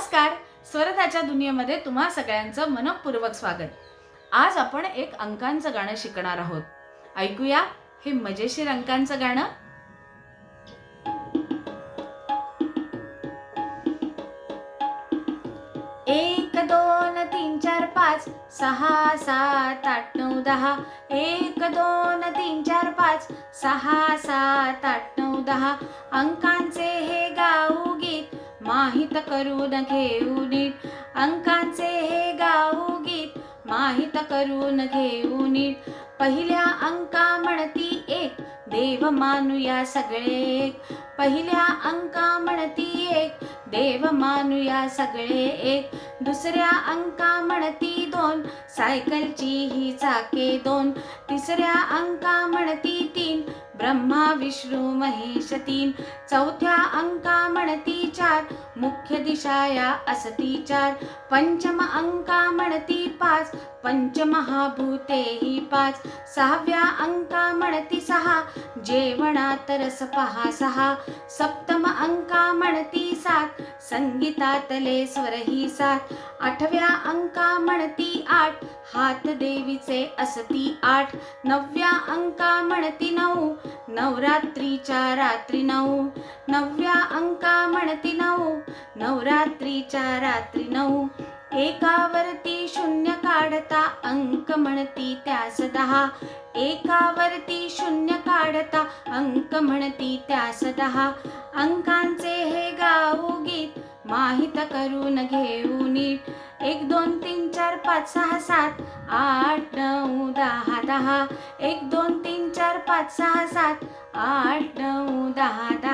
नमस्कार. स्वरताच्या दुनियेमध्ये तुम्हा सगळ्यांचं मनपूर्वक स्वागत. आज आपण एक अंकांचं गाणं शिकणार आहोत. ऐकूया हे मजेशीर अंकांचं गाणं. एक दोन तीन चार पाच सहा सात आठ नऊ दहा. एक दोन तीन चार पाच सहा सात आठ नऊ दहा. अंकांचे हे गाऊ गीत माहीत करून घेऊ अंकांचे हे गाऊ गीत माहीत करून घेऊ पहिल्या अंका म्हणती एक देव मानूया सगळे एक. पहिल्या अंका म्हणती एक देव मानूया सगळे एक. दुसऱ्या अंका म्हणती दोन सायकलची ही चाके दोन. तिसऱ्या अंका म्हणती तीन ब्रह्मा विष्णू महेश तीन. चौथ्या अंका म्हणती चार. मुख्य दिशाया असती चार. पंचम अंका म्हणती पाच. पंचमहाभूते ही पाच. सहाव्या अंका म्हणती सहा. जेवणात रस पहा सहा. सप्तम अंका म्हणती सात. संगीतातले स्वर ही सात. आठव्या अंका म्हणती आठ. हात देवीचे असती आठ नवव्या अंका म्हणती नऊ नवरात्रीच्या रात्री नऊ नवव्या अंका म्हणती नऊ नवरात्रीच्या रात्री नऊ. एकावरती शून्य काढता अंक म्हणती त्यास दहा एकावरती शून्य काढता अंक म्हणती त्यास दहा. अंकांचे हे गाऊ गीत माहीत करून घेऊ नीट एक दोन तीन चार पाच सहा सात आठ नऊ दहा दहा. एक दोन तीन चार पाच सहा सात आठ नऊ दहा दहा.